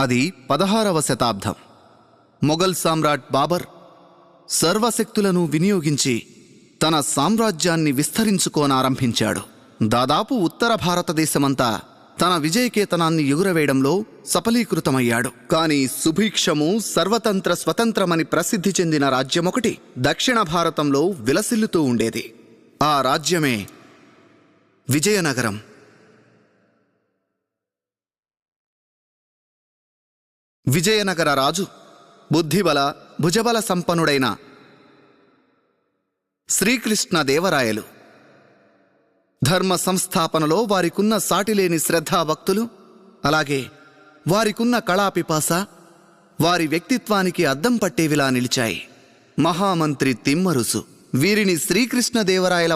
అది పదహారవ శతాబ్దం. మొఘల్ సామ్రాట్ బాబర్ సర్వశక్తులను వినియోగించి తన సామ్రాజ్యాన్ని విస్తరించుకోనారంభించాడు. దాదాపు ఉత్తర భారతదేశమంతా తన విజయకేతనాన్ని ఎగురవేయడంలో సఫలీకృతమయ్యాడు. కాని సుభిక్షము సర్వతంత్ర స్వతంత్రమని ప్రసిద్ధి చెందిన రాజ్యమొకటి దక్షిణ భారతంలో విలసిల్లుతూ ఉండేది. ఆ రాజ్యమే విజయనగరం. విజయనగర రాజు బుద్ధిబల భుజబల సంపన్నుడైన శ్రీకృష్ణ దేవరాయలు. ధర్మ సంస్థాపనలో వారికున్న సాటిలేని శ్రద్ధాభక్తులు అలాగే వారికున్న కళాపిపాస వారి వ్యక్తిత్వానికి అద్దం పట్టేవిలా నిలిచాయి. మహామంత్రి తిమ్మరుసు. వీరిని శ్రీకృష్ణదేవరాయల